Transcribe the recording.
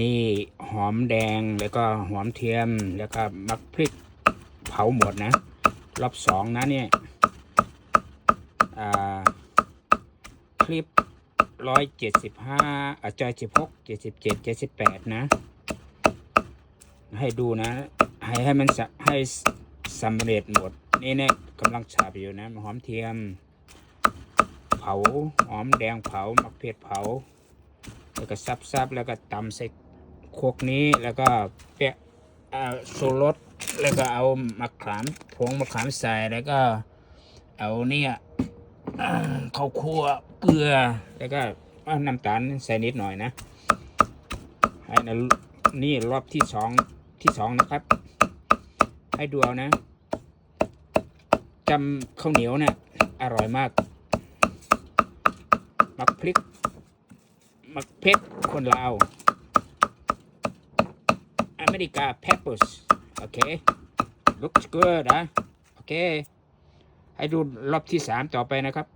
นี่หอมแดงแล้วก็หอมเทียมแล้วก็มักพริกเผาหมดนะ รอบสองนะเนี่ยคลิปร้อยเจ็ดสิบห้าอะจอยสิบหกเจ็ดสิบเจ็ดเจ็ดสิบแปดนะ ให้ดูนะ ให้ให้มันให้สำเร็จหมด นี่เนี่ยกำลังฉาบอยู่นะหอมเทียม เผาหอมแดงเผามักเผ็ดเผา แล้วก็ซับซับแล้วก็ตำใส่โครกนี้แล้วก็เปะอ่าสูรสแล้วก็เอามะขามผงมะขามใส่แล้วก็เอาเนี่ยข้าวคั่วเกลือแล้วก็น้ำตาลใส่นิดหน่อยนะให้นะนี่รอบที่สองที่สองนะครับ ให้ดูเอานะจำข้าวเหนียวเนี่ยอร่อยมากมักพริก มักเพชรคนลาว อเมริกา peppers โอเค looks good นะโอเค ให้ดูรอบที่สามต่อไปนะครับ